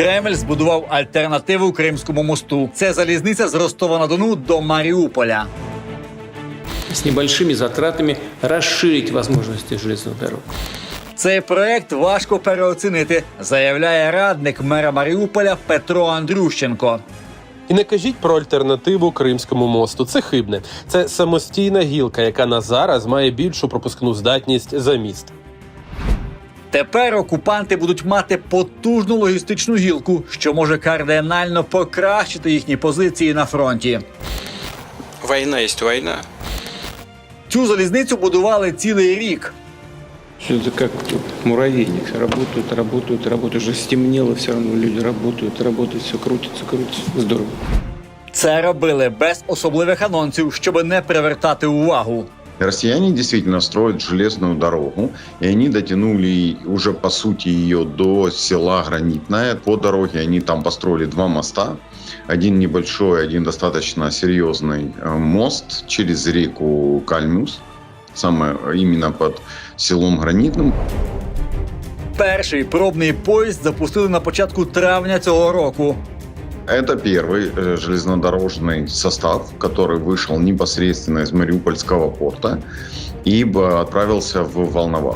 Кремль збудував альтернативу Кримському мосту. Це залізниця з Ростова на Дону до Маріуполя. с небольшими затратами расширить возможности железных дорог. Цей проект важко переоцінити, заявляє радник мера Маріуполя Петро Андрющенко. І не кажіть про альтернативу Кримському мосту. Це хибне. Це самостійна гілка, яка на зараз має більшу пропускну здатність за міст. Тепер окупанти будуть мати потужну логістичну гілку, що може кардинально покращити їхні позиції на фронті. Война есть война. Цю залізницю будували цілий рік. Всё Это как муравейник. Работают, работают, работают. Уже стемнело, все равно люди работают, работают, все крутится, крутится. Здорово. Це робили без особливих анонсів, щоб не привертати увагу. Россияне действительно строят железную дорогу, и они дотянули уже по сути ее до села Гранитное. По дороге они там построили два моста. Один небольшой, один достаточно серьезный э, мост через реку Кальмюс, самое именно под селом Гранитным. Перший пробний поїзд запустили на початку травня цього року. Это первый э, железнодорожный состав, который вышел непосредственно из Мариупольского порта и б- отправился в Волновах.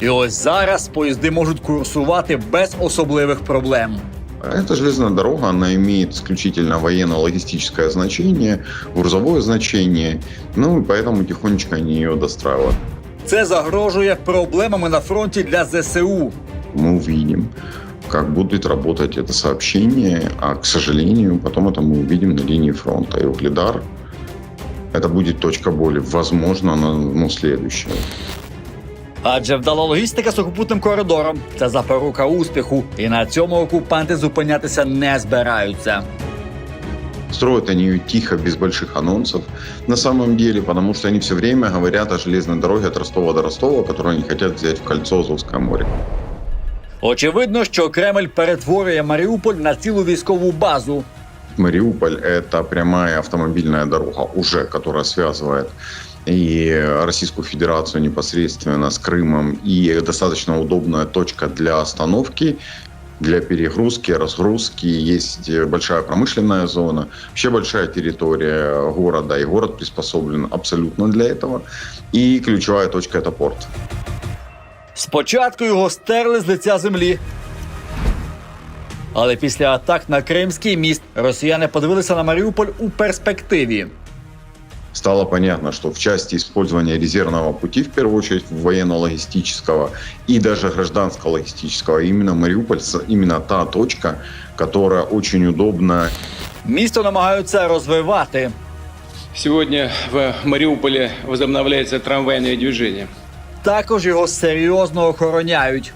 І ось зараз поїзди можуть курсувати без особливих проблем. Эта железная дорога, она имеет исключительно военно-логистическое значение, грузовое значение, ну и поэтому тихонечко они ее достраивают. Це загрожує проблемами на фронті для ЗСУ. Мы увидим, как будет работать это сообщение, а, к сожалению, потом это мы увидим на линии фронта. И Угледар – это будет точка боли, возможно, на, ну, следующая. Адже вдала логістика з сухопутним коридором це запорука успіху, і на цьому окупанти зупинятися не збираються. Строят они ее тихо, без больших анонсов, на самом деле, потому что они все время говорят о железной дороге от Ростова до Ростова, которую они хотят взять в кольцо Азовское море. Очевидно, що Кремль перетворює Маріуполь на цілу військову базу. Мариуполь – это прямая автомобильная дорога уже, которая связывает и Российскую Федерацию непосредственно с Крымом, и достаточно удобная точка для остановки, для перегрузки, разгрузки. Есть большая промышленная зона, вообще большая территория города, и город приспособлен абсолютно для этого. И ключевая точка – это порт. Спочатку його стерли з лиця землі. Але після атак на Кримський міст росіяни подивилися на Маріуполь у перспективі. стало понятно, что в части использования резервного пути, в первую очередь военно-логистического и даже гражданско-логистического, именно Мариуполь, именно та точка, которая очень удобна Місто намагаються розвивати. Сегодня в Мариуполе возобновляется трамвайное движение. Також його серйозно охороняють.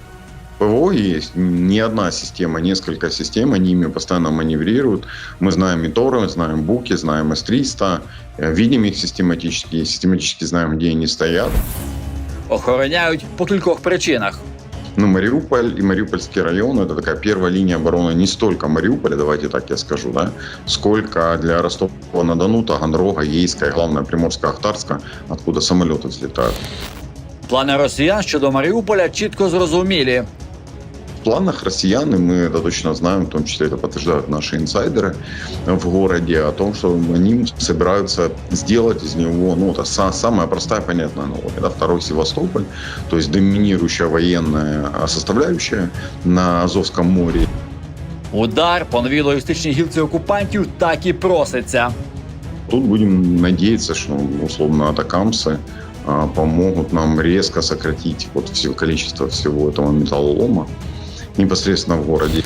ПВО есть не одна система, несколько систем, они ими постоянно маневрируют. Мы знаем и Торы, знаем Буки, знаем С-300, э, видим их систематически, и систематически знаем, где они стоят. Охороняють по кількох причинах. Ну, Мариуполь и Мариупольский район – это такая первая линия обороны не столько Мариуполя, давайте так я скажу, да, сколько для Ростова-на-Дону, Таганрога, Ейска и, главное, Приморска-Ахтарска, откуда самолеты взлетают. Плани росіян щодо Маріуполя чітко зрозумілі. В планах россиян, и мы это точно знаем, в том числе это подтверждают наши инсайдеры в городе, о том, что они собираются сделать из него, ну, это са- самая простая, понятная аналогия, да, второй Севастополь, то есть доминирующая военная составляющая на Азовском море. Удар по новій логістичній гілці окупантів так і проситься. Тут будем надеяться, что условно атакамсы а, помогут нам резко сократить вот все количество всего этого металлолома непосредственно в городе.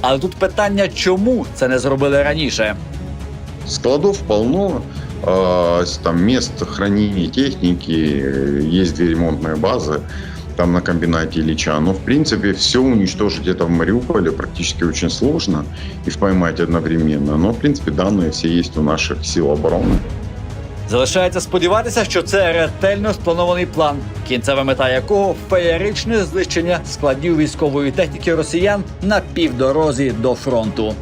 Але тут питання, чому це не зробили раніше? Складов полно, а, с- там мест хранения техники, э, есть две ремонтные базы там на комбинате Ильича. Но, в принципе, все уничтожить это в Мариуполе практически очень сложно и поймать одновременно. Но, в принципе, данные все есть у наших сил обороны. Залишається сподіватися, що це ретельно спланований план, кінцева мета якого феєричне знищення складів військової техніки росіян на півдорозі до фронту.